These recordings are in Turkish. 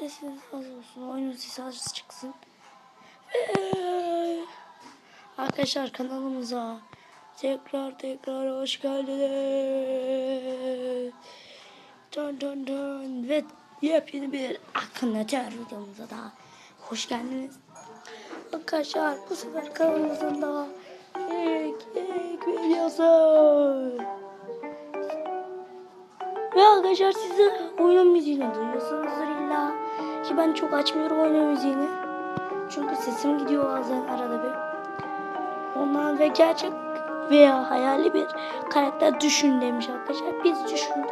Sesiniz az olsun. Oyunun sesi az çıksın. Arkadaşlar kanalımıza tekrar tekrar hoş geldiniz. Dön dön dön ve yepyeni bir akınatör videomuza da hoş geldiniz. Arkadaşlar bu sefer kanalımızın da ilk ilk videosu. Ve arkadaşlar siz oyunun müziğini duyuyorsunuzdur illa. Ki ben çok açmıyorum oyunun müziğini. Çünkü sesim gidiyor bazen arada bir. Ondan ve gerçek veya hayali bir karakter düşün demiş arkadaşlar. Biz düşündük.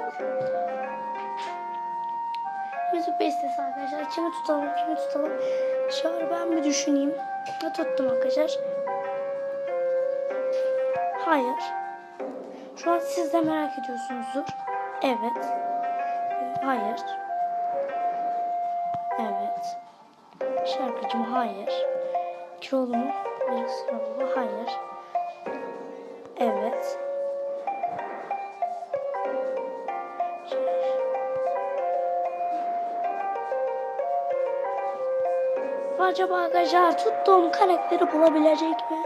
Müzik bestesi arkadaşlar. Kimi tutalım, kimi tutalım. Şöyle ben bir düşüneyim. Ne tuttum arkadaşlar? Hayır. Şu an siz de merak ediyorsunuzdur. Evet. Hayır. Şarkıcım hayır. Kilolu mu? Kilolu. Hayır. Evet. Acaba arkadaşlar tuttuğum karakteri bulabilecek mi?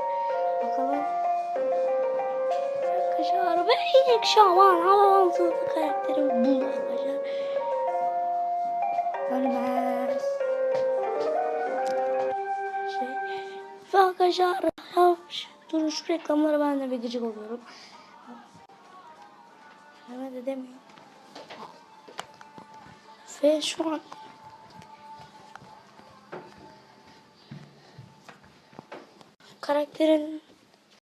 Bakalım. Arkadaşlar ve ilk şaman havalı karakteri bul Ve arkadaşlar ya, durun şu reklamlara ben de bir gıcık oluyorum. Hemen de demeyin. Ve şu an karakterin